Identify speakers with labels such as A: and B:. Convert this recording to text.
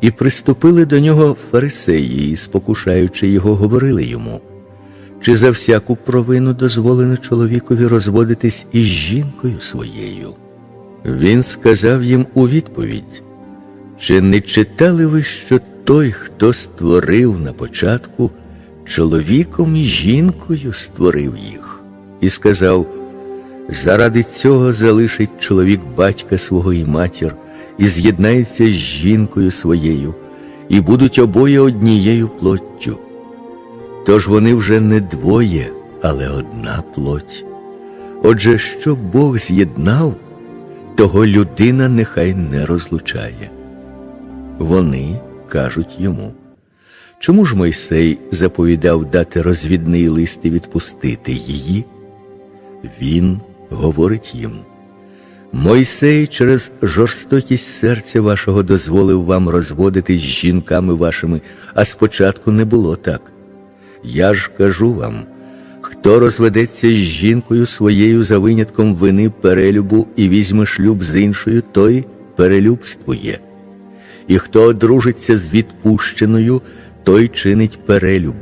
A: І приступили до нього фарисеї, і, спокушаючи його, говорили йому, чи за всяку провину дозволено чоловікові розводитись із жінкою своєю? Він сказав їм у відповідь, чи не читали ви, що той, хто створив на початку, чоловіком і жінкою створив їх? І сказав, заради цього залишить чоловік батька свого і матір, і з'єднається з жінкою своєю, і будуть обоє однією плоттю. Тож вони вже не двоє, але одна плоть. Отже, що Бог з'єднав, того людина нехай не розлучає. Вони кажуть йому, чому ж Мойсей заповідав дати розвідний лист і відпустити її? Він говорить їм, Мойсей через жорстокість серця вашого дозволив вам розводитись з жінками вашими, а спочатку не було так. Я ж кажу вам, хто розведеться з жінкою своєю за винятком вини перелюбу і візьме шлюб з іншою, той перелюбствує. І хто одружиться з відпущеною, той чинить перелюб.